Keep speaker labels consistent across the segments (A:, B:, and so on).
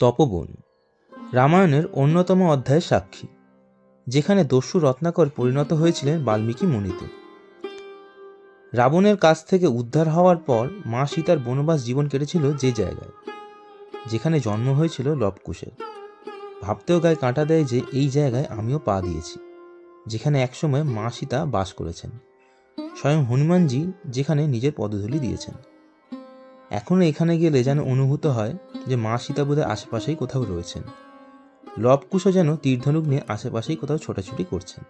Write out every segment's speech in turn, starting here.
A: তপবন, রামায়ণের অন্যতম অধ্যায়ের সাক্ষী, যেখানে দস্যু রত্নাকর পরিণত হয়েছিলেন বাল্মীকি মুনিতে। রাবণের কাছ থেকে উদ্ধার হওয়ার পর মা সীতার বনবাস জীবন কেটেছিল যে জায়গায়, যেখানে জন্ম হয়েছিল লবকুশের। ভাবতেও গায়ে কাঁটা দেয় যে এই জায়গায় আমিও পা দিয়েছি, যেখানে একসময় মা সীতা বাস করেছেন, স্বয়ং হনুমানজি যেখানে নিজের পদধূলি দিয়েছেন। এখনও এখানে গেলে যেন অনুভূত হয় যে মা সীতা আশেপাশেই কোথাও রয়েছেন। লবকুশও যেন তীরধনুক নিয়ে আশেপাশেই কোথাও ছোটাছুটি করছেন।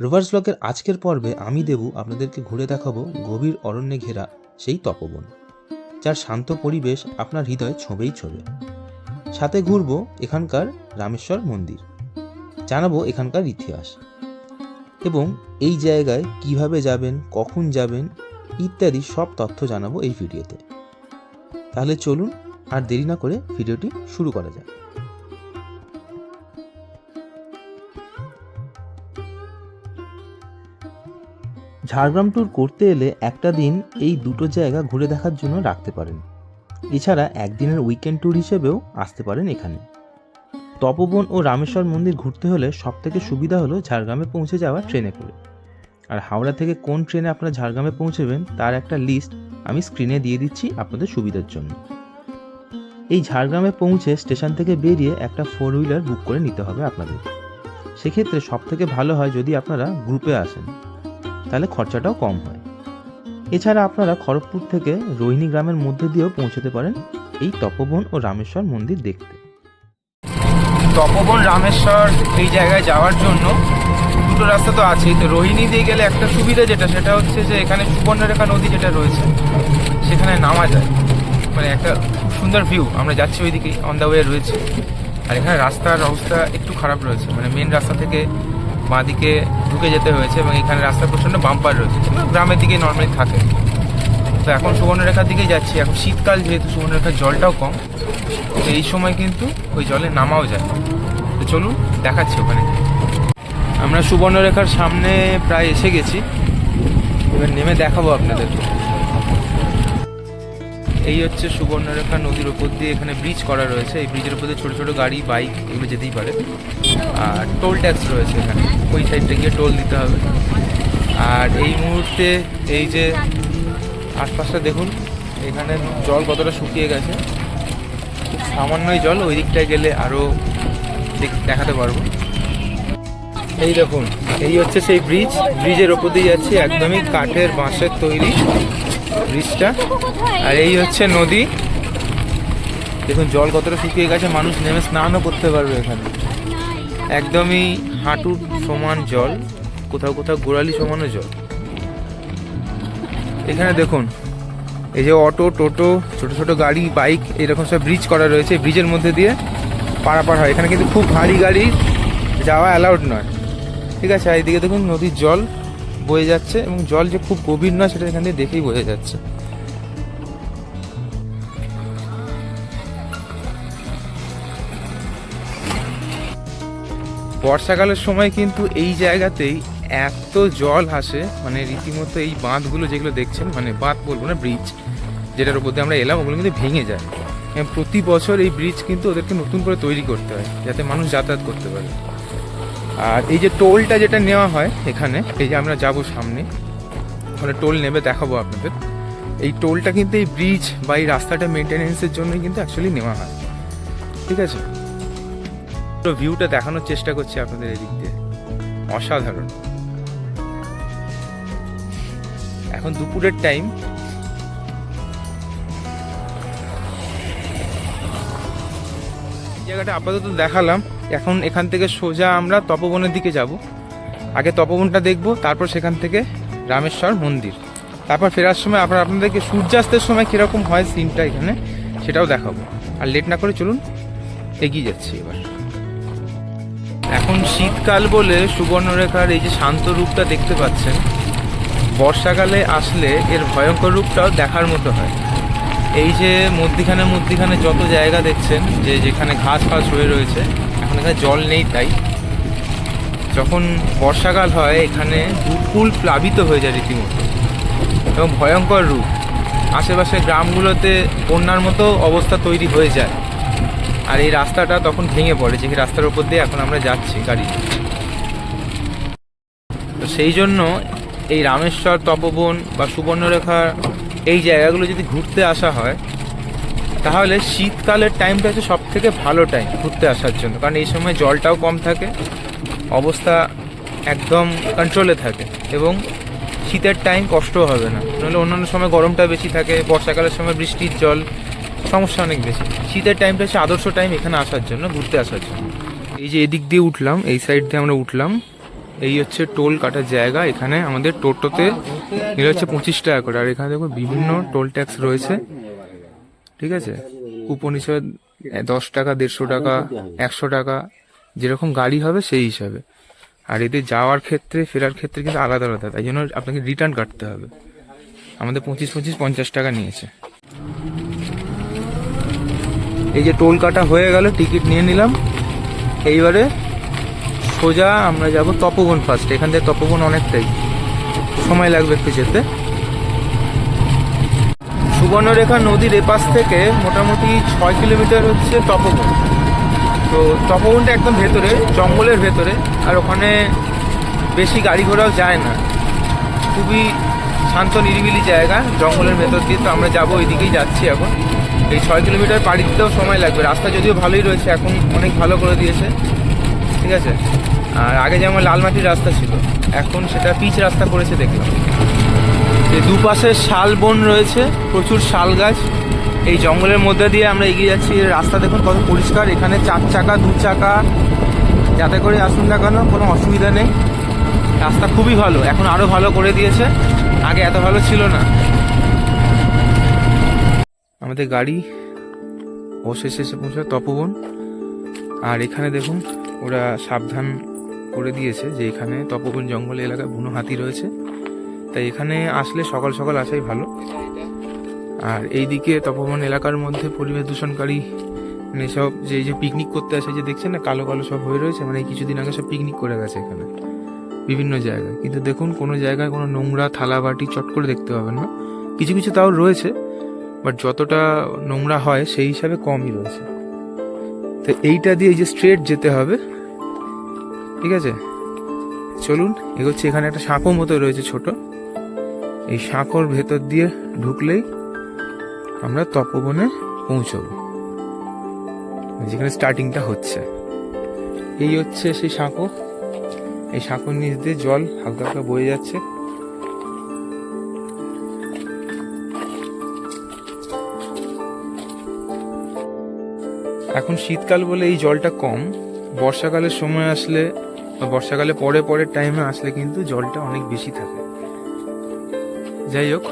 A: রোভার্স ব্লকের আজকের পর্বে আমি দেবু আপনাদেরকে ঘুরে দেখাবো গভীর অরণ্যে ঘেরা সেই তপবন, যার শান্ত পরিবেশ আপনার হৃদয় ছবেই ছবে। সাথে ঘুরবো এখানকার রামেশ্বর মন্দির, জানাব এখানকার ইতিহাস, এবং এই জায়গায় কীভাবে যাবেন, কখন যাবেন ইত্যাদি সব তথ্য জানাব এই ভিডিওতে। তাহলে চলুন আর দেরি না করে ভিডিওটি শুরু করা যাক। ঝাড়গ্রাম ট্যুর করতে এলে একটা দিন এই দুটো জায়গা ঘুরে দেখার জন্য রাখতে পারেন। এছাড়া একদিনের উইকেন্ড ট্যুর হিসেবেও আসতে পারেন এখানে। তপবন ও রামেশ্বর মন্দির ঘুরতে হলে সবথেকে সুবিধা হলো ঝাড়গ্রামে পৌঁছে যাওয়া ট্রেনে করে। আর হাওড়া থেকে কোন ট্রেনে আপনারা ঝাড়গ্রামে পৌঁছবেন তার একটা লিস্ট আমি স্ক্রিনে দিয়ে দিচ্ছি আপনাদের সুবিধার জন্য। এই ঝাড়গ্রামে পৌঁছে স্টেশন থেকে বেরিয়ে একটা ফোর হুইলার বুক করে নিতে হবে আপনাদের। সেক্ষেত্রে সব থেকে ভালো হয় যদি আপনারা গ্রুপে আসেন, তাহলে খরচাটাও কম হয়। এছাড়া আপনারা খড়গপুর থেকে রোহিণী গ্রামের মধ্যে দিয়েও পৌঁছতে পারেন এই তপবন ও রামেশ্বর মন্দির দেখতে।
B: তপবন, রামেশ্বর এই জায়গায় যাওয়ার জন্য দুটো রাস্তা তো আছেই। তো রোহিণী দিয়ে গেলে একটা সুবিধা যেটা, সেটা হচ্ছে যে এখানে সুবর্ণরেখা নদী যেটা রয়েছে, সেখানে নামা যায়। মানে একটা সুন্দর ভিউ আমরা যাচ্ছি ওইদিকে অন দ্য ওয়ে রয়েছে। আর এখানে রাস্তার অবস্থা একটু খারাপ রয়েছে। মানে মেন রাস্তা থেকে বাঁ দিকে ঢুকে যেতে হয়েছে এবং এখানে রাস্তা প্রচণ্ড বাম্পার রয়েছে। গ্রামের দিকে নর্মালি থাকে। তো এখন সুবর্ণরেখার দিকেই যাচ্ছি। এখন শীতকাল যেহেতু, সুবর্ণরেখার জলটাও কম। তো এই সময় কিন্তু ওই জলে নামাও যায়। তো চলুন, দেখাচ্ছি ওখানে। আমরা সুবর্ণরেখার সামনে প্রায় এসে গেছি। এবার নেমে দেখাবো আপনাদেরকে। এই হচ্ছে সুবর্ণরেখা নদীর উপর দিয়ে এখানে ব্রিজ করা রয়েছে। এই ব্রিজের উপর দিয়ে ছোটো ছোটো গাড়ি বাইক এগুলো যেতেই পারে। আর টোল ট্যাক্স রয়েছে এখানে। ওই সাইডটা গিয়ে টোল দিতে হবে। আর এই মুহূর্তে এই যে আশপাশটা দেখুন, এখানে জল কতটা শুকিয়ে গেছে। সামান্যই জল, ওই দিকটায় গেলে আরও দেখাতে পারব। এই দেখুন, এই হচ্ছে সেই ব্রিজ ব্রিজের ওপর দিয়ে যাচ্ছি, একদমই কাঠের বাঁশের তৈরি ব্রিজটা আর এই হচ্ছে নদী। দেখুন, জল কতটা শুকিয়ে গেছে, মানুষ নেমে স্নানও করতে পারবে এখানে। একদমই হাঁটুর সমান জল, কোথাও কোথাও গোড়ালি সমানও জল। এখানে দেখুন, এই যে অটো, টোটো, ছোট ছোট গাড়ি, বাইক, এরকম সব ব্রিজ করা রয়েছে। ব্রিজের মধ্যে দিয়ে পারাপার হয়। এখানে কিন্তু খুব ভারী গাড়ি যাওয়া অ্যালাউড নয়। ঠিক আছে, আর এইদিকে দেখুন নদীর জল বয়ে যাচ্ছে এবং জল যে খুব গভীর নয় সেটা এখান থেকে দেখেই বোঝা যাচ্ছে। বর্ষাকালের সময় কিন্তু এই জায়গাতেই এত জল আসে মানে রীতিমতো এই বাঁধগুলো যেগুলো দেখছেন মানে বাঁধ বলব না, ব্রিজ, যেটার উপর দিয়ে আমরা এলাম, ওগুলো কিন্তু ভেঙে যায়। প্রতি বছর এই ব্রিজ কিন্তু ওদেরকে নতুন করে তৈরি করতে হয়, যাতে মানুষ যাতায়াত করতে পারে। আর এই যে টোলটা যেটা নেওয়া হয় এখানে, এই যে আমরা যাব সামনে ওখানে টোল নেবে, দেখাবো আপনাদের। এই টোলটা কিন্তু এই ব্রিজ বা এই রাস্তাটা মেনটেনেন্সের জন্যই কিন্তু অ্যাকচুয়ালি নেওয়া হয়। ঠিক আছে? পুরো ভিউটা দেখানোর চেষ্টা করছি আপনাদের এদিক দিয়ে। অসাধারণ। এখন দুপুরের টাইম জায়গাটা আপাতত দেখালাম। এখন এখান থেকে সোজা আমরা তপবনের দিকে যাব। আগে তপবনটা দেখব, তারপর সেখান থেকে রামেশ্বর মন্দির। তারপর ফেরার সময় আবার আপনাদেরকে সূর্যাস্তের সময় কীরকম হয় সিনটা এখানে, সেটাও দেখাবো। আর লেট না করে চলুন, এগিয়ে যাচ্ছি এবার। এখন শীতকাল বলে সুবর্ণরেখার এই যে শান্ত রূপটা দেখতে পাচ্ছেন, বর্ষাকালে আসলে এর ভয়ঙ্কর রূপটাও দেখার মতো হয়। এই যে মধ্যিখানে মধ্যিখানে যত জায়গা দেখছেন, যে যেখানে ঘাস ফাস হয়ে রয়েছে এখন এখানে জল নেই তাই। যখন বর্ষাকাল হয়, এখানে দুকুল প্লাবিত হয়ে যায় রীতিমতো এবং ভয়ঙ্কর রূপ। আশেপাশে গ্রামগুলোতে বন্যার মতো অবস্থা তৈরি হয়ে যায়। আর এই রাস্তাটা তখন ভেঙে পড়ে, যে রাস্তার উপর দিয়ে এখন আমরা যাচ্ছি গাড়ি তো সেই জন্য এই রামেশ্বর, তপবন বা সুবর্ণরেখা এই জায়গাগুলো যদি ঘুরতে আসা হয় তাহলে শীতকালের টাইমটা হচ্ছে সব থেকে ভালো টাইম ঘুরতে আসার জন্য। কারণ এই সময় জলটাও কম থাকে, অবস্থা একদম কন্ট্রোলে থাকে এবং শীতের টাইম কষ্টও হবে না। নাহলে অন্যান্য সময় গরমটা বেশি থাকে, বর্ষাকালের সময় বৃষ্টির জল, সমস্যা অনেক বেশি। শীতের টাইমটা হচ্ছে আদর্শ টাইম এখানে আসার জন্য, ঘুরতে আসার জন্য। এই যে এদিক দিয়ে উঠলাম, এই সাইড দিয়ে আমরা উঠলাম, এই হচ্ছে টোল কাটার জায়গা। এখানে আমাদের টোটোতে এটা হচ্ছে পঁচিশ টাকা করে। আর এখানে দেখো বিভিন্ন টোল ট্যাক্স রয়েছে। ঠিক আছে? উপনিষদ দশ টাকা দেড়শো টাকা একশো টাকা যেরকম গাড়ি হবে সেই হিসাবে। আর এতে যাওয়ার ক্ষেত্রে ফেরার ক্ষেত্রে কিন্তু আলাদা আলাদা। তাই জন্য আপনাকে রিটার্ন কাটতে হবে। আমাদের পঁচিশ পঁচিশ পঞ্চাশ টাকা নিয়েছে। এই যে টোল কাটা হয়ে গেল টিকিট নিয়ে নিলাম। এইবারে সোজা আমরা যাব তপবন ফার্স্ট এখান থেকে তপবন অনেকটাই। সময় লাগবে একটু যেতে। সুবর্ণরেখা নদীর এপাশ থেকে মোটামুটি ছয় কিলোমিটার হচ্ছে তপবন। তো তপবনটা একদম ভেতরে, জঙ্গলের ভেতরে, আর ওখানে বেশি গাড়ি ঘোড়াও যায় না। খুবই শান্ত, নিরিবিলি জায়গা, জঙ্গলের ভেতর দিয়ে তো আমরা যাব, ওইদিকেই যাচ্ছি এখন। এই ছয় কিলোমিটার পাড়ি দিতেও সময় লাগবে। রাস্তা যদিও ভালোই রয়েছে, এখন অনেক ভালো করে দিয়েছে। ঠিক আছে? আর আগে যেমন লাল মাটির রাস্তা ছিল, এখন সেটা পিচ রাস্তা করেছে দেখলাম। যে দুপাশে শাল বন রয়েছে, প্রচুর শাল গাছ। এই জঙ্গলের মধ্যে দিয়ে আমরা এগিয়ে যাচ্ছি। রাস্তা দেখুন কত পরিষ্কার। এখানে চার চাকা, দু চাকা। যাতে করে আসুন না কেন, কোনো অসুবিধা নেই। রাস্তা খুবই ভালো। এখন আরও ভালো করে দিয়েছে। আগে এত ভালো ছিল না। আমাদের গাড়ি অবশেষে এসে পৌঁছায় তপবন। আর এখানে দেখুন, ওরা সাবধান করে দিয়েছে যে এখানে তপবন জঙ্গল এলাকায় বুনো হাতি রয়েছে। তাই এখানে আসলে সকাল সকাল আসাই ভালো। আর এইদিকে তপবন এলাকার মধ্যে পরিবেশ দূষণকারী মানে সব যে যে পিকনিক করতে আসে যে দেখছেন না, কালো কালো সব হয়ে রয়েছে মানে কিছুদিন আগে সব পিকনিক করে গেছে এখানে, বিভিন্ন জায়গায়। কিন্তু দেখুন, কোনো জায়গায় কোনো নোংরা থালা বাটি চট করে দেখতে পাবেন না। কিছু কিছু তাও রয়েছে বাট যতটা নোংরা হয়, সেই হিসাবে কমই রয়েছে। তো এইটা দিয়ে এই যে স্ট্রেট যেতে হবে, ঠিক আছে? চলুন, এগোচ্ছে, এখানে একটা সাঁকো মতো রয়েছে ছোট। এই সাঁকোর ভেতর দিয়ে ঢুকলেই আমরা তপবনে পৌঁছবো। যেখানে স্টার্টিংটা হচ্ছে। এই হচ্ছে সেই সাঁকো এই সাঁকোর নিচ দিয়ে জল হালকা হালকা বয়ে যাচ্ছে। এখন শীতকাল বলে এই জলটা কম। বর্ষাকালের সময় আসলে বর্ষাকালে পরে পরের টাইমে আসলে কিন্তু জলটা অনেক বেশি থাকে। যাই হোক,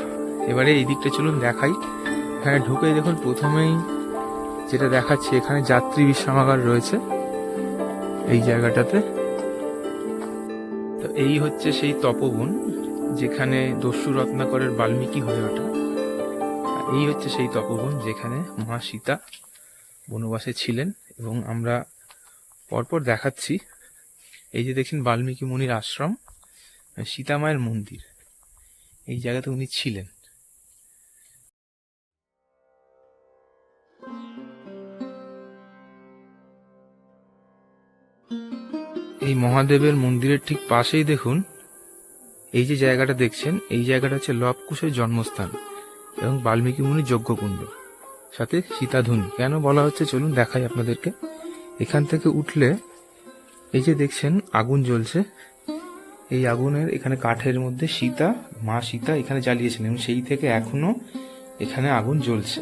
B: এবারে এই দিকটা চলুন দেখাই। এখানে ঢুকে দেখুন, প্রথমেই যেটা দেখাচ্ছে, এখানে যাত্রী বিশ্রামাগার রয়েছে এই জায়গাটাতে। তো এই হচ্ছে সেই তপবন, যেখানে দস্যু রত্নাকরের বাল্মীকি হয়ে ওঠা। এই হচ্ছে সেই তপবন, যেখানে মা সীতা বনবাসে ছিলেন এবং আমরা পরপর দেখাচ্ছি। এই যে দেখছেন বাল্মীকি মুনির আশ্রম, সীতামায়ের মন্দির। এই জায়গাতে উনি ছিলেন। এই মহাদেবের মন্দিরের ঠিক পাশেই দেখুন, এই যে জায়গাটা দেখছেন, এই জায়গাটা হচ্ছে লবকুশের জন্মস্থান এবং বাল্মীকি মুনির যজ্ঞকুণ্ড। সাথে সীতাধুনি। কেন বলা হচ্ছে? চলুন দেখাই আপনাদেরকে। এখান থেকে উঠলে এই যে দেখছেন, আগুন জ্বলছে। এই আগুনের এখানে কাঠের মধ্যে সীতা, মা সীতা এখানে জ্বালিয়েছেন এবং সেই থেকে এখনও এখানে আগুন জ্বলছে।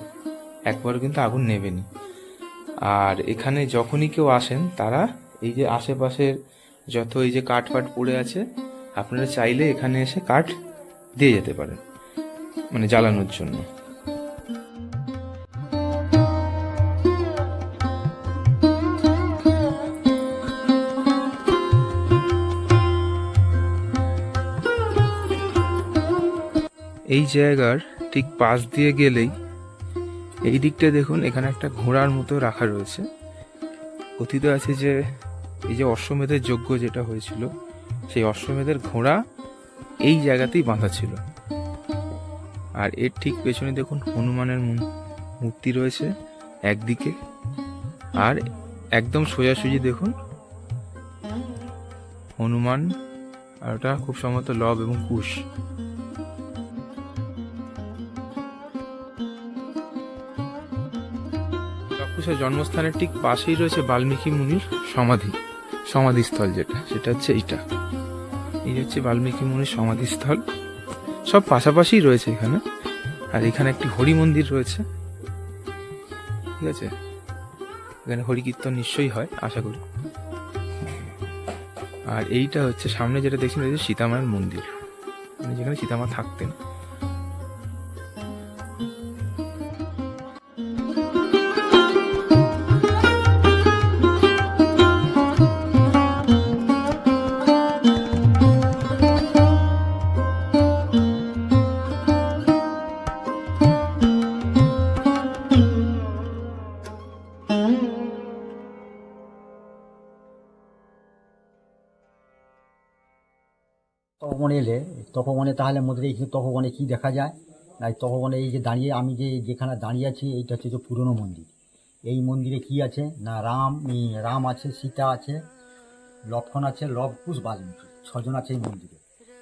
B: একবারও কিন্তু আগুন নেবেনি। আর এখানে যখনই কেউ আসেন, তারা এই যে আশেপাশের যত এই যে কাঠ ফাট পড়ে আছে, আপনারা চাইলে এখানে এসে কাঠ দিয়ে যেতে পারেন মানে জ্বালানোর জন্য। এই জায়গার ঠিক পাশ দিয়ে গেলেই এই দিকটা দেখুন, এখানে একটা ঘোড়ার মতো রাখা রয়েছে। কথিত আছে যে, এই যে অশ্বমেধের যজ্ঞ যেটা হয়েছিল, সেই অশ্বমেধের ঘোড়া এই জায়গাতেই বাঁধা ছিল। আর এর ঠিক পেছনে দেখুন, হনুমানের মূর্তি রয়েছে একদিকে। আর একদম সোজাসুজি দেখুন, হনুমান আর ওটা খুব সম্ভবত লব এবং কুশ। লবকুশের জন্মস্থানের ঠিক পাশেই রয়েছে বাল্মীকি মুনির সমাধি, সমাধিস্থল যেটা, সেটা হচ্ছে এইটা এই হচ্ছে বাল্মীকি মুনির সমাধিস্থল, সব পাশাপাশিই রয়েছে এখানে, আর এখানে একটি হরি মন্দির রয়েছে। ঠিক আছে? এখানে হরি কীর্তন নিশ্চয়ই হয়, আশা করি। আর এইটা হচ্ছে সামনে যেটা দেখছেন এটা সীতামায়ের মন্দির। মানে যেখানে সীতামা থাকতেন
C: তপবনে তাহলে মধ্যে এই যে তপবনে কি দেখা যায়? না, এই তপবনে এই যে দাঁড়িয়ে, আমি যে যেখানে দাঁড়িয়ে আছি, এইটা হচ্ছে যে পুরনো মন্দির। এই মন্দিরে কি আছে? না, রাম রাম আছে, সীতা আছে, লক্ষণ আছে লবকুশ বাল্মীকি। ছজন আছে এই মন্দিরে।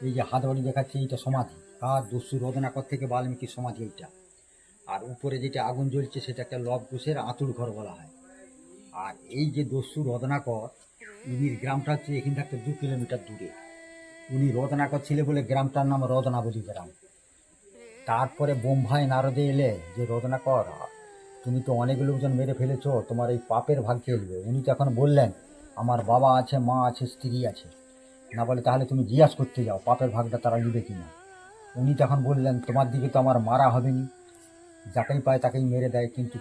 C: এই যে হাত বাড়ি দেখাচ্ছে, এইটা সমাধি। আর দস্যু রদনাকর থেকে বাল্মীকির সমাধি এইটা। আর উপরে যেটা আগুন জ্বলছে, সেটা একটা লবকুশের আঁতুড় ঘর বলা হয়। আর এই যে দস্যু রদনাকর ইনির গ্রামটা হচ্ছে এখান থেকে দু কিলোমিটার দূরে। উনি রদনাকর ছিল বলে গ্রামটার নাম রদনাবলী গ্রাম। তারপরে বোম্বাই নারদে এলে যে রদনাকর, তুমি তো অনেক লোকজন মেরে ফেলেছ, তোমার এই পাপের ভাগ খেলবে উনি তখন বললেন, আমার বাবা আছে, মা আছে, স্ত্রী আছে। না বলে তাহলে তুমি জিজ্ঞাস করতে যাও, পাপের ভাগটা তারা নিবে কিনা? উনি তখন বললেন, তোমার দিকে তো আমার মারা হবে নি যাকেই পায় তাকেই মেরে দেয়, কিন্তু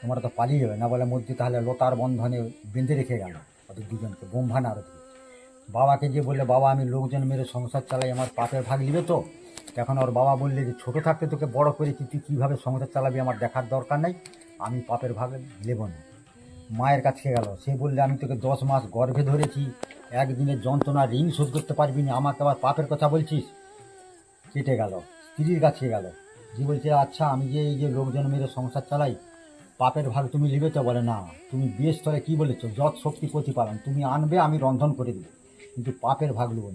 C: তোমরা তো পালিয়ে যাবে। না বলে মধ্যে তাহলে লতার বন্ধনে বেঁধে রেখে গেল। ওদের দুজনকে বোম্ভা নারদকে। বাবাকে যে বললে, বাবা, আমি লোকজন মেরে সংসার চালাই, আমার পাপের ভাগ নিবে তো? এখন ওর বাবা বললে, যে ছোটো থাকতে তোকে বড় করেছি তুই কীভাবে সংসার চালাবি? আমার দেখার দরকার নেই, আমি পাপের ভাগ নেব না। মায়ের কাছে গেল। সে বললে, আমি তোকে দশ মাস গর্ভে ধরেছি, একদিনের যন্ত্রণা ঋণ শোধ করতে পারবি না, আমাকে আবার পাপের কথা বলছিস? কেটে গেল। স্ত্রীর কাছে গেল। যে বলছে আচ্ছা আমি যে এই যে লোকজন মেরে সংসার চালাই, পাপের ভাগ তুমি নিবে তো? বলে, না, তুমি বিয়ে স্তরে কী বলেছ? যত শক্তি প্রতিপালন, তুমি আনবে, আমি রন্ধন করে দেবো। কিন্তু পাপের ভাগ নেব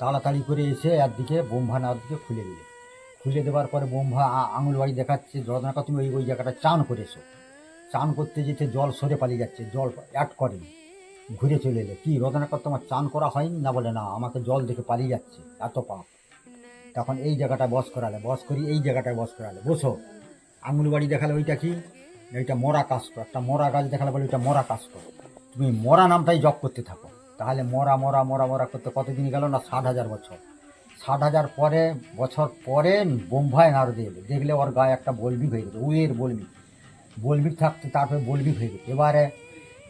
C: তাড়াতাড়ি করে এসে একদিকে বোম্ভা নার দিকে খুলে দিলে। খুলে দেওয়ার পরে বোম্ভা আঙুল বাড়ি দেখাচ্ছে রদনাকা তুমি ওই ওই জায়গাটা চান করেছ চান করতে যেতে জল সরে পালিয়ে যাচ্ছে, জল অ্যাড করেনি ঘুরে চলে এলে। কি রদনাকর তোমার চান করা হয়নি? না বলে না, আমাকে জল দেখে পালিয়ে যাচ্ছে। এত পাপ। তখন এই জায়গাটা বস করালে, বস করি, এই জায়গাটায় বস করালে। বসো। আঙুল বাড়ি দেখালে ওইটা কি? ওইটা মরা কাস্ট একটা মরা গাছ দেখালে বলে ওইটা মরা কাস্ট তুমি মরা নামটাই জপ করতে থাকো। তাহলে মরা মরা মরা মরা করতে কতদিন গেল না ষাট হাজার বছর? ষাট হাজার পরে, বছর পরে বোম্বাই নারদে এলো। দেখলে ওর গায়ে একটা বলবি হয়ে গেছে, উয়ের বলবি। বলবি থাকতে তারপরে বলবি হয়ে গেছে। এবারে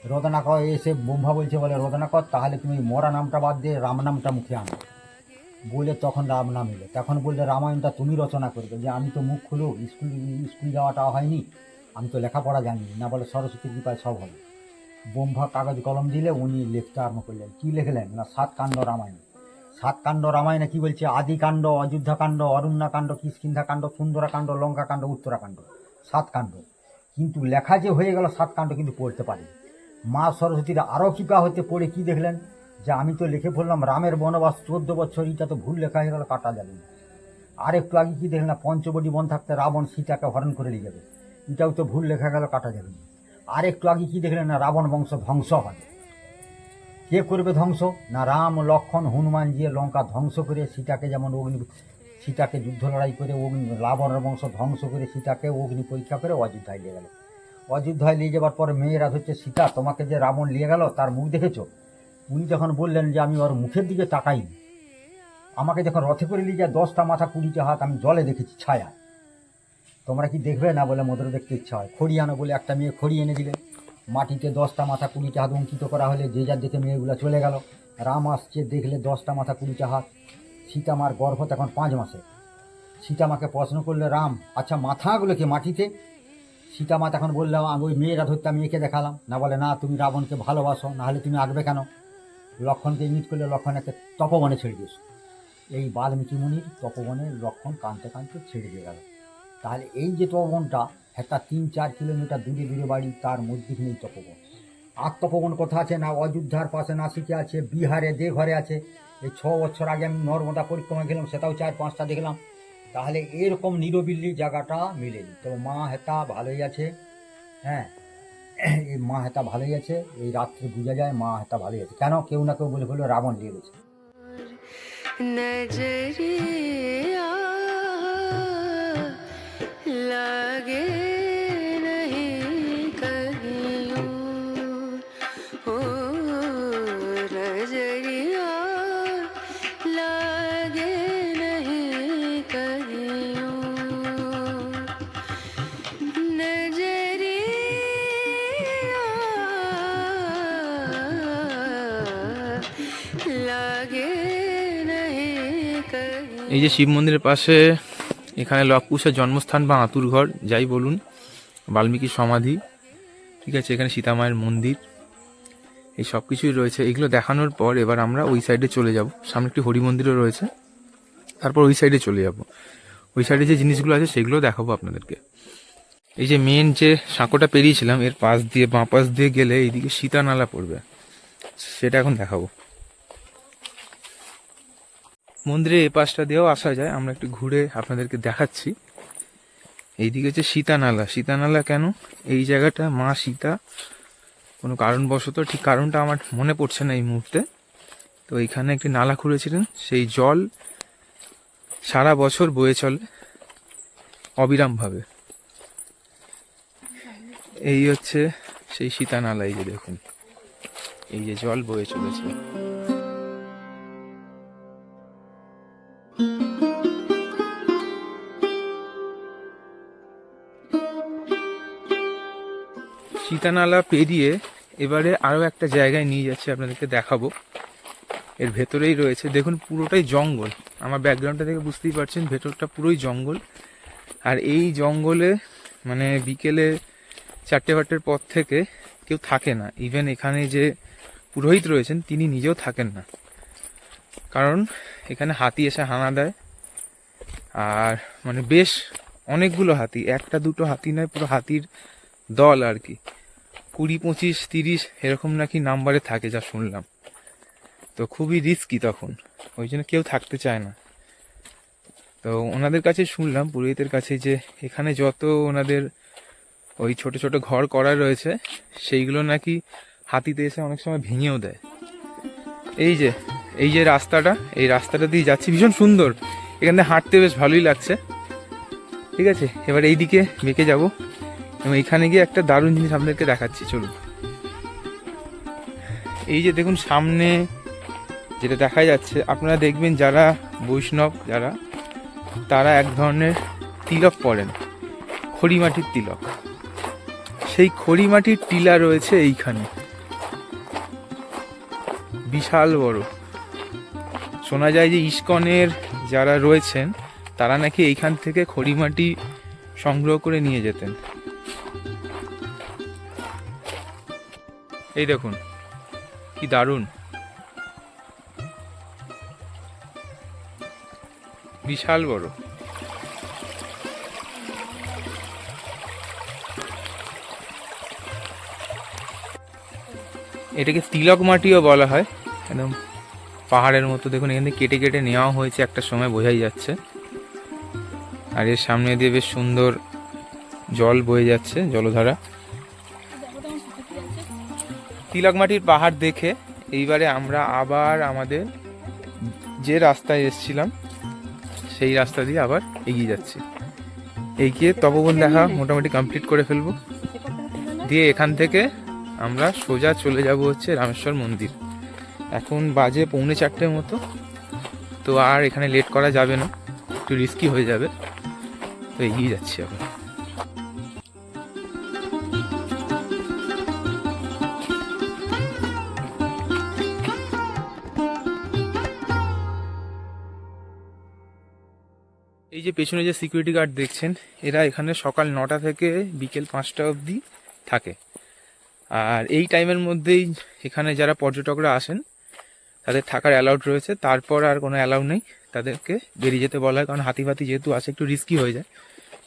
C: রদনাকর এসে বোম্বা বলছে, বলে, রদনাকর, তাহলে তুমি মরা নামটা বাদ দিয়ে রাম নামটা মুখে আনো। বলে তখন রাম নাম এলো। তখন বললে, রামায়ণটা তুমি রচনা করবে যে, আমি তো মুখ খুলো স্কুল স্কুল যাওয়াটা হয়নি, আমি তো লেখাপড়া জানি না বলে সরস্বতী কৃপায় সব হবে। বোম্ভা কাগজ কলম দিলে উনি লিখতে আরম্ভ করলেন। কী লিখলেন? না সাত কাণ্ড রামায়ণ। সাত কাণ্ড রামায়ণে কি বলছে? আদি কাণ্ড অযোধ্যা কাণ্ড অরণ্যা কাণ্ড কিষ্কিন্ধা কাণ্ড সুন্দরা কাণ্ড লঙ্কা কাণ্ড উত্তরাকাণ্ড। সাত কাণ্ড কিন্তু লেখা যে হয়ে গেল সাত কাণ্ড কিন্তু পড়তে পারি মা সরস্বতীর আরও কৃপা হতে পড়ে কি দেখলেন? যে আমি তো লিখে ফেললাম রামের বনবাস চোদ্দ বছর, এটা তো ভুল লেখা হয়ে গেল, কাটা যাবে আর একটু আগে কি দেখলেন? না, পঞ্চবটি বন থাকতে রাবণ সীতাকে হরণ করে নিয়ে যাবে। এটাও তো ভুল লেখা গেল, কাটা যাবে না। আর একটু আগে কি দেখলেন না রাবণ বংশ ধ্বংস হয়? কে করবে ধ্বংস? না রাম, লক্ষণ, হনুমান গিয়ে লঙ্কা ধ্বংস করে সীতাকে যেমন অগ্নি, সীতাকে যুদ্ধ লড়াই করে অগ্নি রাবণের বংশ ধ্বংস করে সীতাকে অগ্নি পরীক্ষা করে অযোধ্যায় নিয়ে গেল। অযোধ্যায় নিয়ে যাবার পর মেয়েরা হচ্ছে সীতা, তোমাকে যে রাবণ নিয়ে গেল তার মুখ দেখেছ? উনি যখন বললেন যে আমি ওর মুখের দিকে তাকাইনি, আমাকে যখন রথে করে নিয়ে যায় দশটা মাথা কুড়িটা হাত আমি জলে দেখেছি ছায়া। তোমরা কি দেখবে না বলে মধুর দেখতে ইচ্ছা হয়? খড়ি আনো বলে একটা মেয়ে খড়ি এনে দিলে। মাটিতে দশটা মাথা কুড়িটা হাত অঙ্কিত করা হলে যে যার দেখে মেয়েগুলো চলে গেল। রাম আসছে দেখলে দশটা মাথা কুড়িটা হাত। সীতামার গর্ভ তখন পাঁচ মাসে। সীতামাকে প্রশ্ন করলে, রাম আচ্ছা মাথাগুলো কি মাটিতে? সীতামা তখন বললাম ওই মেয়েরা ধরতে আমি একে দেখালাম। না বলে, না, তুমি রাবণকে ভালোবাসো নাহলে তুমি আঁকবে কেন? লক্ষণকে ইঙ্গিত করলে, লক্ষণ একটা তপবনে ছেড়ে দিয়েছ। এই বাল্মীকি মুনির তপবনে লক্ষণ কানতে কানতে ছেড়ে দিয়ে গেল। তাহলে এই যে তপবনটা হেতা তিন চার কিলোমিটার দূরে দূরে বাড়ি, তার মধ্যেখানে এই তপবন। আর তপবন কথা আছে না? অযোধ্যার পাশে নাসিকে আছে, বিহারে যে ঘরে আছে। এই ছ বছর আগে আমি নর্মদা পরিক্রমা গেলাম, সেটাও চার পাঁচটা দেখলাম। তাহলে এরকম নিরবিল্লি জায়গাটা মিলেনি। তো মা হেতা ভালোই আছে হ্যাঁ? এই মা হেতা ভালোই আছে, এই রাত্রে বোঝা যায়, মা হেতা ভালোই আছে। কেন? কেউ না কেউ বলে বলল রাবণ দিয়ে গেছে।
D: लगे नहीं कहीं ओ नजरिया लगे नहीं कहीं नजरिया लगे नहीं कहीं
B: এই যে শিব মন্দিরের পাশে এখানে লবকুশের জন্মস্থান বা আতুর ঘর, যাই বলুন, বাল্মীকি সমাধি, ঠিক আছে, এখানে সীতামায়ের মন্দির, এই সব কিছুই রয়েছে। এগুলো দেখানোর পর এবার আমরা ওই সাইডে চলে যাব। সামনে একটি হরি মন্দিরও রয়েছে। তারপর ওই সাইডে চলে যাব। ওই সাইডে যে জিনিসগুলো আছে সেগুলো দেখাবো আপনাদেরকে। এই যে মেন যে সাঁকোটা পেরিয়েছিলাম, এর পাশ দিয়ে, বাঁ পাশ দিয়ে গেলে এইদিকে সীতা নালা পড়বে। সেটা এখন দেখাবো। মন্দিরের এ পাশটা দিয়েও আসা যায়। আমরা একটু ঘুরে আপনাদেরকে দেখাচ্ছি। এইদিকে হচ্ছে সীতানালা। সীতানালা কেন? এই জায়গাটা মা সীতা। কোনো কারণবশত ঠিক কারণটা আমার মনে পড়ছে না এই মুহূর্তে। তো এইখানে একটি নালা খুঁড়েছিলেন। সেই জল সারা বছর বয়ে চলে অবিরামভাবে। এই হচ্ছে সেই সীতানালা, এই যে দেখুন। এই যে জল বয়ে চলেছে। সীতানালা পেরিয়ে এবারে আরও একটা জায়গায় নিয়ে যাচ্ছে, আপনাদেরকে দেখাবো। এর ভেতরেই রয়েছে, দেখুন পুরোটাই জঙ্গল। আমার ব্যাকগ্রাউন্ডটা দেখে বুঝতেই পারছেন, ভেতরটা পুরোই জঙ্গল। আর এই জঙ্গলে মানে বিকেলে চারটে ফারটের পর থেকে কেউ থাকে না। ইভেন এখানে যে পুরোহিত রয়েছেন, তিনি নিজেও থাকেন না। কারণ এখানে হাতি এসে হানা দেয়। আর মানে বেশ অনেকগুলো হাতি, একটা দুটো হাতি নয়, পুরো হাতির দল আর কি। কুড়ি, পঁচিশ, তিরিশ এরকম নাকি নাম্বারে থাকে যা শুনলাম। তো খুবই রিস্কি তখন, ওই জন্য কেউ থাকতে চায় না। তো ওনাদের কাছে শুনলাম, পুরোহিতের কাছে যে এখানে যত ওনাদের ওই ছোট ছোট ঘর করা রয়েছে, সেইগুলো নাকি হাতিতে এসে অনেক সময় ভেঙেও দেয়। এই যে এই যে রাস্তাটা, এই রাস্তাটা দিয়ে যাচ্ছি। ভীষণ সুন্দর। এখানে হাঁটতে বেশ ভালোই লাগছে। ঠিক আছে? এবার এইদিকে বেঁকে যাব। এবং এখানে গিয়ে একটা দারুণ জিনিস আপনাদেরকে দেখাচ্ছি। চলুন। এই যে দেখুন, সামনে যেটা দেখা যাচ্ছে, আপনারা দেখবেন যারা বৈষ্ণব, যারা, তারা এক ধরনের তিলক পরেন। খড়িমাটির তিলক। সেই খড়িমাটির টিলা রয়েছে এইখানে। বিশাল বড়। শোনা যায় যে ইস্কনের যারা রয়েছেন, তারা নাকি এইখান থেকে খড়িমাটি সংগ্রহ করে নিয়ে যেতেন। এই দেখুন, কি দারুণ। বিশাল বড়। এটাকে তিলক মাটিও বলা হয়, একদম পাহাড়ের মতো দেখুন, এখান কেটে কেটে নেওয়া হয়েছে একটা সময়, বোঝাই যাচ্ছে। আর এর সামনে দিয়ে বেশ সুন্দর জল বয়ে যাচ্ছে, জলধারা। তিলক মাটির পাহাড় দেখে এইবারে আমরা আবার আমাদের যে রাস্তায় এসেছিলাম, সেই রাস্তা দিয়ে আবার এগিয়ে যাচ্ছি। এগিয়ে তপবন দেখা মোটামুটি কমপ্লিট করে ফেলব। দিয়ে এখান থেকে আমরা সোজা চলে যাব হচ্ছে রামেশ্বর মন্দির। এখন বাজে পৌনে চারটের মতো। তো আর এখানে লেট করা যাবে না, একটু রিস্কি হয়ে যাবে। তো এগিয়ে যাচ্ছি এখন। এই যে পেছনে যে সিকিউরিটি গার্ড দেখছেন, এরা এখানে সকাল নটা থেকে বিকেল পাঁচটা অবধি থাকে। আর এই টাইমের মধ্যেই এখানে যারা পর্যটকরা আসেন তাদের থাকার অ্যালাউড রয়েছে। তারপর আর কোনো অ্যালাউ নেই। তাদেরকে বেরিয়ে যেতে বলা হয়। কারণ হাতি ফাতি যেহেতু আসে একটু রিস্কি হয়ে যায়।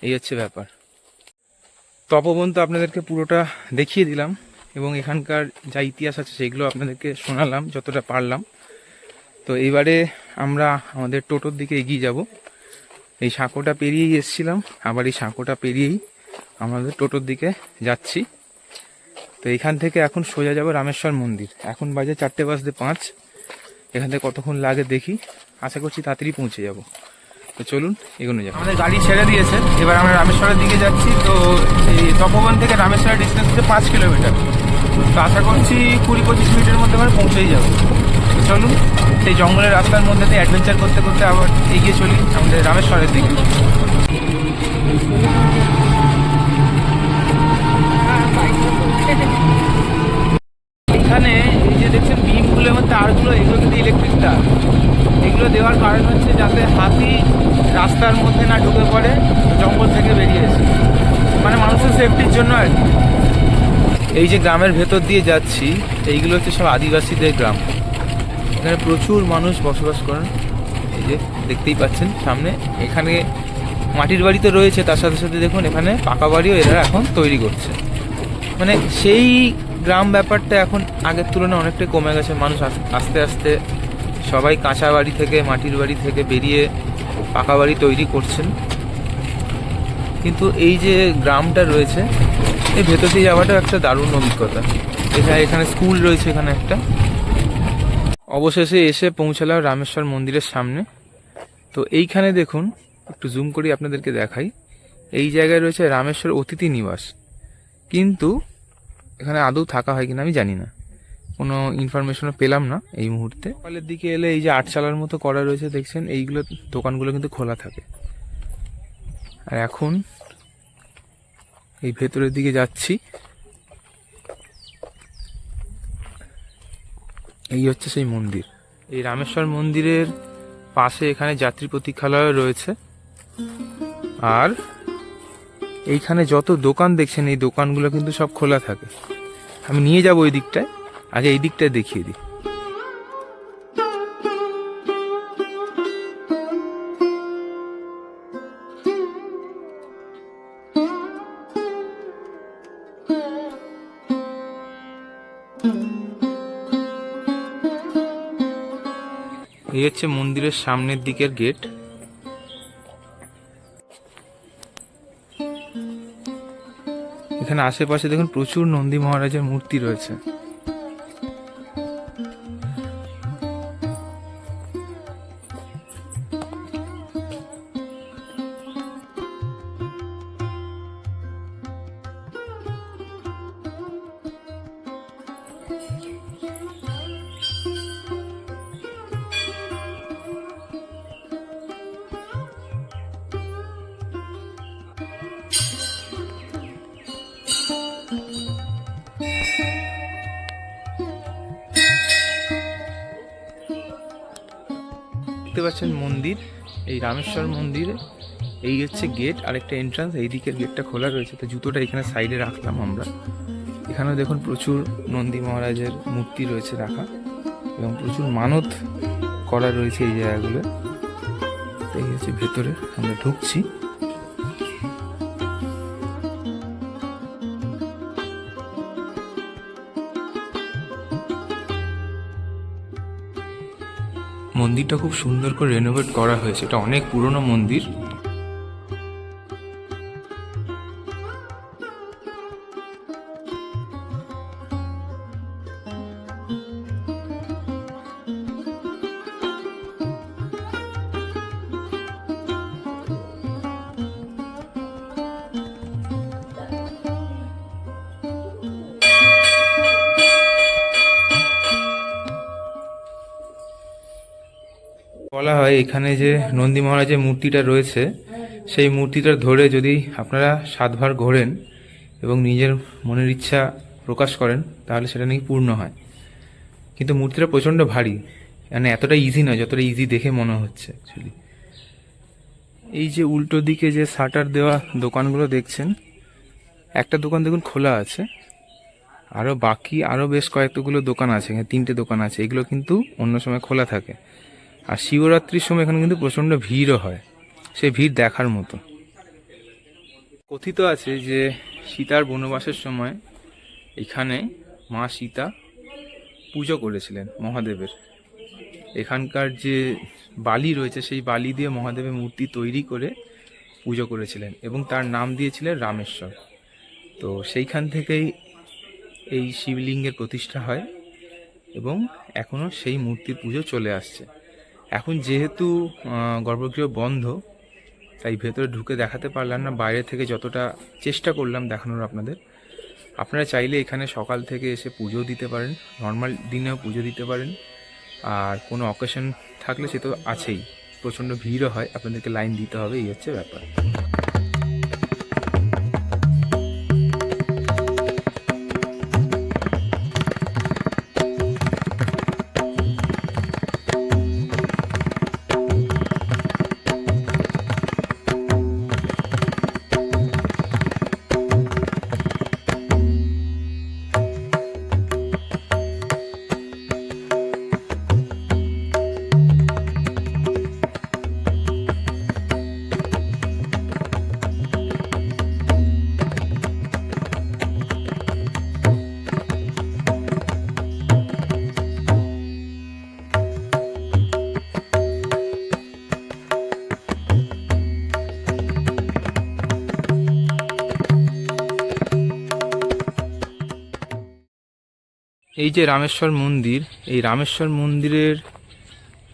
B: এই হচ্ছে ব্যাপার। তপবন তো আপনাদেরকে পুরোটা দেখিয়ে দিলাম এবং এখানকার যা ইতিহাস আছে, সেগুলো আপনাদেরকে শোনালাম, যতটা পারলাম। তো এবারে আমরা আমাদের টোটোর দিকে এগিয়ে যাব। এই সাঁকোটা পেরিয়েই এসেছিলাম। আবার এই সাঁকোটা পেরিয়েই আমাদের টোটোর দিকে যাচ্ছি। তো এখান থেকে এখন সোজা যাব রামেশ্বর মন্দির। এখন বাজে চারটে বাজতে পাঁচ। এখান থেকে কতক্ষণ লাগে দেখি। আশা করছি তাড়াতাড়ি পৌঁছে যাব। তো চলুন, এগোনো যাক। আমাদের গাড়ি ছেড়ে দিয়েছে। এবার আমরা রামেশ্বরের দিকে যাচ্ছি। তো এই তপবন থেকে রামেশ্বরের ডিস্টেন্স হচ্ছে পাঁচ কিলোমিটার তো আশা করছি কুড়ি পঁচিশ মিনিটের মধ্যে আমরা পৌঁছেই যাব। তো চলুন, সেই জঙ্গলের রাস্তার মধ্যে দিয়ে অ্যাডভেঞ্চার করতে করতে আবার এগিয়ে চলি আমাদের রামেশ্বরের দিকে। এখানে এই যে দেখছেন, বিমগুলোর মধ্যে তারগুলো এগুলো কিন্তু ইলেকট্রিক তার এগুলো দেওয়ার কারণ হচ্ছে যাতে হাতি রাস্তার মধ্যে না ঢুকে পড়ে, জঙ্গল থেকে বেরিয়ে এসে। মানে মানুষের সেফটির জন্য আর কি। এই যে গ্রামের ভেতর দিয়ে যাচ্ছি, এইগুলো হচ্ছে সব আদিবাসীদের গ্রাম। এখানে প্রচুর মানুষ বসবাস করেন। এই যে দেখতেই পাচ্ছেন সামনে। এখানে মাটির বাড়ি তো রয়েছে, তার সাথে সাথে দেখুন এখানে পাকা বাড়িও এরা এখন তৈরি করছে। মানে সেই গ্রাম ব্যাপারটা এখন আগের তুলনায় অনেকটাই কমে গেছে। মানুষ আস্তে আস্তে সবাই কাঁচা বাড়ি থেকে, মাটির বাড়ি থেকে বেরিয়ে পাকা বাড়ি তৈরি করছেন। কিন্তু এই যে গ্রামটা রয়েছে, এই ভেতর যাওয়াটা একটা দারুণ অভিজ্ঞতা। এখানে এখানে স্কুল রয়েছে, এখানে একটা। অবশেষে এসে পৌঁছালাম রামেশ্বর মন্দিরের সামনে। তো এইখানে দেখুন, একটু জুম করি আপনাদেরকে দেখাই। এই জায়গায় রয়েছে রামেশ্বর অতিথি নিবাস। কিন্তু এখানে আদৌ থাকা হয় কিনা আমি জানি না। কোনো ইনফরমেশনও পেলাম না এই মুহূর্তে। সকালের দিকে এলে এই যে আটচালার মতো করা রয়েছে, দেখছেন, এইগুলো দোকানগুলো কিন্তু খোলা থাকে। আর এখন এই ভেতরের দিকে যাচ্ছি। এই হচ্ছে সেই মন্দির। এই রামেশ্বর মন্দিরের পাশে এখানে যাত্রী প্রতীক্ষালয় রয়েছে। আর এইখানে যত দোকান দেখছেন, এই দোকানগুলো কিন্তু সব খোলা থাকে। আমি নিয়ে যাব ওই দিকটায়, আগে এই দিকটায় দেখিয়ে দিই। এই হচ্ছে মন্দিরের সামনের দিকের গেট। এখানে আশেপাশে দেখুন প্রচুর নন্দী মহারাজের মূর্তি রয়েছে। রামেশ্বর মন্দিরে, এই হচ্ছে গেট আর একটা এন্ট্রান্স এই দিকের গেটটা খোলা রয়েছে। তো জুতোটা এখানে সাইডে রাখলাম আমরা। এখানেও দেখুন প্রচুর নন্দী মহারাজের মূর্তি রয়েছে রাখা এবং প্রচুর মানত করা রয়েছে এই জায়গাগুলো তো এই হচ্ছে ভেতরে, আমরা ঢুকছি। মন্দিরটা খুব সুন্দর করে রেনোভেট করা হয়েছে। এটা অনেক পুরনো মন্দির। বলা হয় এখানে যে নন্দী মহারাজের মূর্তিটা রয়েছে, সেই মূর্তিটা ধরে যদি আপনারা সাতবার ঘোরেন এবং নিজের মনের ইচ্ছা প্রকাশ করেন, তাহলে সেটা নাকি পূর্ণ হয়। কিন্তু মূর্তিটা প্রচণ্ড ভারী মানে এতটা ইজি নয়, যতটা ইজি দেখে মনে হচ্ছে অ্যাকচুয়ালি এই যে উল্টো দিকে যে শাটার দেওয়া দোকানগুলো দেখছেন, একটা দোকান দেখুন খোলা আছে আরও বাকি আরও বেশ কয়েকগুলো দোকান আছে তিনটে দোকান আছে, এগুলো কিন্তু অন্য সময় খোলা থাকে। আর শিবরাত্রির সময় এখানে কিন্তু প্রচণ্ড ভিড়ও হয়। সেই ভিড় দেখার মতো। কথিত আছে যে সীতার বনবাসের সময় এখানে মা সীতা পুজো করেছিলেন মহাদেবের। এখানকার যে বালি রয়েছে, সেই বালি দিয়ে মহাদেবের মূর্তি তৈরি করে পুজো করেছিলেন এবং তার নাম দিয়েছিলেন রামেশ্বর। তো সেইখান থেকেই এই শিবলিঙ্গের প্রতিষ্ঠা হয় এবং এখনও সেই মূর্তির পুজো চলে আসছে। এখন যেহেতু গর্ভগৃহ বন্ধ, তাই ভেতরে ঢুকে দেখাতে পারলাম না, বাইরে থেকে যতটা চেষ্টা করলাম দেখানোর আপনাদের। আপনারা চাইলে এখানে সকাল থেকে এসে পুজো দিতে পারেন, নর্মাল দিনেও পুজো দিতে পারেন। আর কোনো অকেশন থাকলে সে তো আছেই, প্রচণ্ড ভিড়ও হয়, আপনাদেরকে লাইন দিতে হবে, এই হচ্ছে ব্যাপার। এই যে রামেশ্বর মন্দির, এই রামেশ্বর মন্দিরের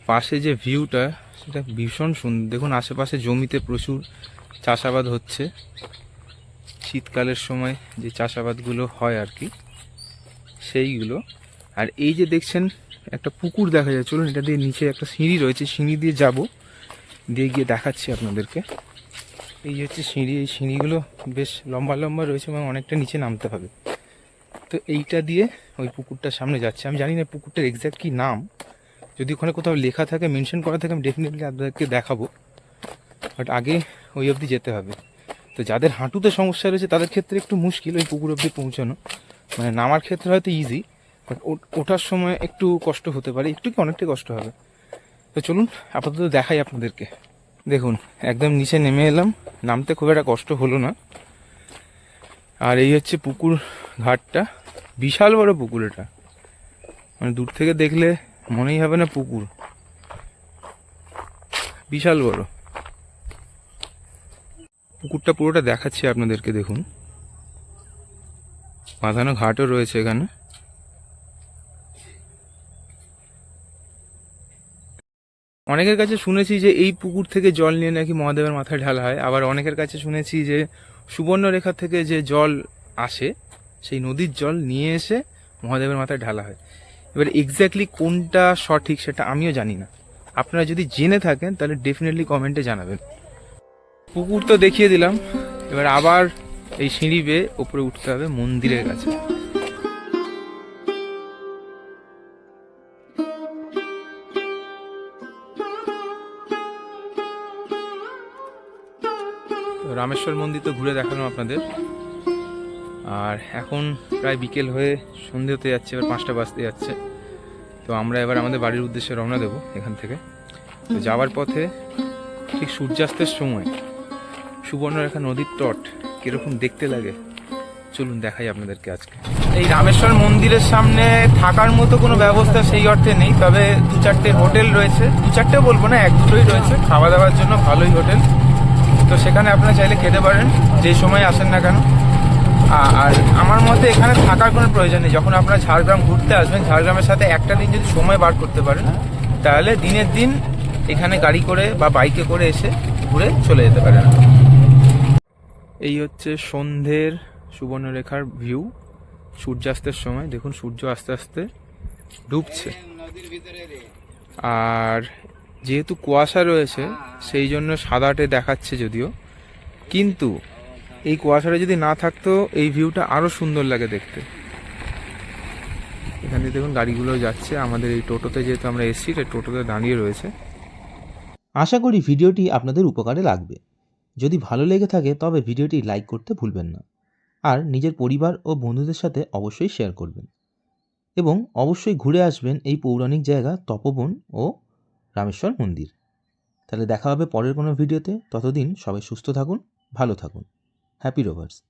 B: পাশে যে ভিউটা সেটা ভীষণ সুন্দর। দেখুন, আশেপাশে জমিতে প্রচুর চাষাবাদ হচ্ছে। শীতকালের সময় যে চাষাবাদগুলো হয় আর কি, সেইগুলো। আর এই যে দেখছেন, একটা পুকুর দেখা যায়। চলুন, এটা দিয়ে নিচে একটা সিঁড়ি রয়েছে। সিঁড়ি দিয়ে যাব। দিয়ে গিয়ে দেখাচ্ছি আপনাদেরকে। এই হচ্ছে সিঁড়ি। এই সিঁড়িগুলো বেশ লম্বা লম্বা রয়েছে এবং অনেকটা নিচে নামতে হবে। তো এইটা দিয়ে ওই পুকুরটার সামনে যাচ্ছে। আমি জানি না পুকুরটার এক্স্যাক্ট কী নাম। যদি ওখানে কোথাও লেখা থাকে মেনশন করা থাকে, আমি ডেফিনেটলি আপনাদেরকে দেখাবো। বাট আগে ওই অবধি যেতে হবে। তো যাদের হাঁটুতে সমস্যা রয়েছে, তাদের ক্ষেত্রে একটু মুশকিল ওই পুকুর অবধি পৌঁছানো। মানে নামার ক্ষেত্রে হয়তো ইজি বাট ওঠার সময় একটু কষ্ট হতে পারে। একটু কি অনেকটাই কষ্ট হবে। তো চলুন, আপাতত দেখাই আপনাদেরকে। দেখুন, একদম নিচে নেমে এলাম। নামতে খুব একটা কষ্ট হলো না। আর এই হচ্ছে পুকুর ঘাটটা। বিশাল বড় পুকুর এটা। মানে দূর থেকে দেখলে মনেই হবে না পুকুর। বিশাল বড়। পুকুরটা পুরোটা দেখাচ্ছি আপনাদেরকে, দেখুন। বাঁধানো ঘাটও রয়েছে এখানে। অনেকের কাছে শুনেছি যে এই পুকুর থেকে জল নিয়ে নাকি মহাদেবের মাথায় ঢালা হয়। আবার অনেকের কাছে শুনেছি যে সুবর্ণরেখা থেকে যে জল আসে, সেই নদীর জল নিয়ে এসে মহাদেবের মাথায় ঢালা হয়। এবার এক্স্যাক্টলি কোনটা সঠিক সেটা আমিও জানি না। আপনারা যদি জেনে থাকেন, তাহলে ডেফিনেটলি কমেন্টে জানাবেন। পুকুর তো দেখিয়ে দিলাম। এবার আবার এই সিঁড়ি বেয়ে ওপরে উঠতে হবে মন্দিরের কাছে। রামেশ্বর মন্দির তো ঘুরে দেখালাম আপনাদের। আর এখন প্রায় বিকেল হয়ে সন্ধে হতে যাচ্ছে, এবার পাঁচটা বাজতে যাচ্ছে। তো আমরা এবার আমাদের বাড়ির উদ্দেশ্যে রওনা দেবো এখান থেকে। তো যাওয়ার পথে ঠিক সূর্যাস্তের সময় সুবর্ণরেখা নদীর তট কীরকম দেখতে লাগে, চলুন দেখাই আপনাদেরকে আজকে। এই রামেশ্বর মন্দিরের সামনে থাকার মতো কোনো ব্যবস্থা সেই অর্থে নেই, তবে দু চারটে হোটেল রয়েছে। দু চারটে বলব না, এক দুটোই রয়েছে। খাওয়া দাওয়ার জন্য ভালোই হোটেল। তো সেখানে আপনারা চাইলে খেতে পারেন, যে সময় আসেন না কেন। আর আমার মতে এখানে থাকার কোনো প্রয়োজন নেই। যখন আপনারা ঝাড়গ্রাম ঘুরতে আসবেন, ঝাড়গ্রামের সাথে একটা দিন যদি সময় বার করতে পারেন, তাহলে দিনের দিন এখানে গাড়ি করে বা বাইকে করে এসে ঘুরে চলে যেতে পারেন। এই হচ্ছে সন্ধ্যের সুবর্ণরেখার ভিউ। সূর্যাস্তের সময়। দেখুন, সূর্য আস্তে আস্তে ডুবছে। আর যেহেতু কুয়াশা রয়েছে সেই জন্য সাদাটে দেখাচ্ছে যদিও। কিন্তু এই কুয়াশাটা যদি না থাকতো, এই ভিউটা আরও সুন্দর লাগে দেখতে। এখানে দেখুন গাড়িগুলো যাচ্ছে। আমাদের এই টোটোতে যেহেতু আমরা এসছি তাই টোটোতে দাঁড়িয়ে রয়েছে।
A: আশা করি ভিডিওটি আপনাদের উপকারে লাগবে। যদি ভালো লেগে থাকে, তবে ভিডিওটি লাইক করতে ভুলবেন না। আর নিজের পরিবার ও বন্ধুদের সাথে অবশ্যই শেয়ার করবেন। এবং অবশ্যই ঘুরে আসবেন এই পৌরাণিক জায়গা তপবন ও রামেশ্বর মন্দির। তাহলে দেখা হবে পরের কোনো ভিডিওতে। ততদিন সবাই সুস্থ থাকুন, ভালো থাকুন। Happy rovers